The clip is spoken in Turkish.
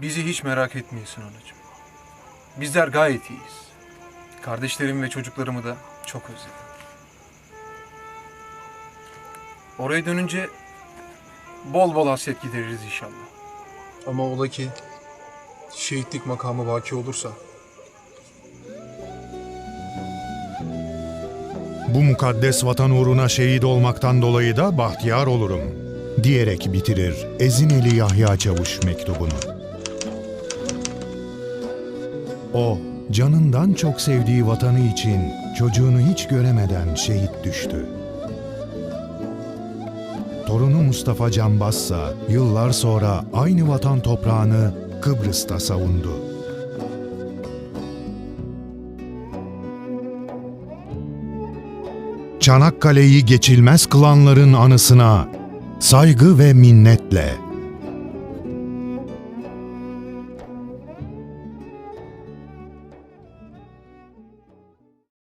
Bizi hiç merak etmeyesin anacığım. Bizler gayet iyiyiz. Kardeşlerimi ve çocuklarımı da çok özledim. Oraya dönünce bol bol hasret gideririz inşallah. Ama ola ki şehitlik makamı vaki olursa Bu mukaddes vatan uğruna şehit olmaktan dolayı da bahtiyar olurum. Diyerek bitirir Ezineli Yahya Çavuş mektubunu. O, canından çok sevdiği vatanı için çocuğunu hiç göremeden şehit düştü. Torunu Mustafa Canbazsa yıllar sonra aynı vatan toprağını Kıbrıs'ta savundu. Çanakkale'yi geçilmez kılanların anısına saygı ve minnetle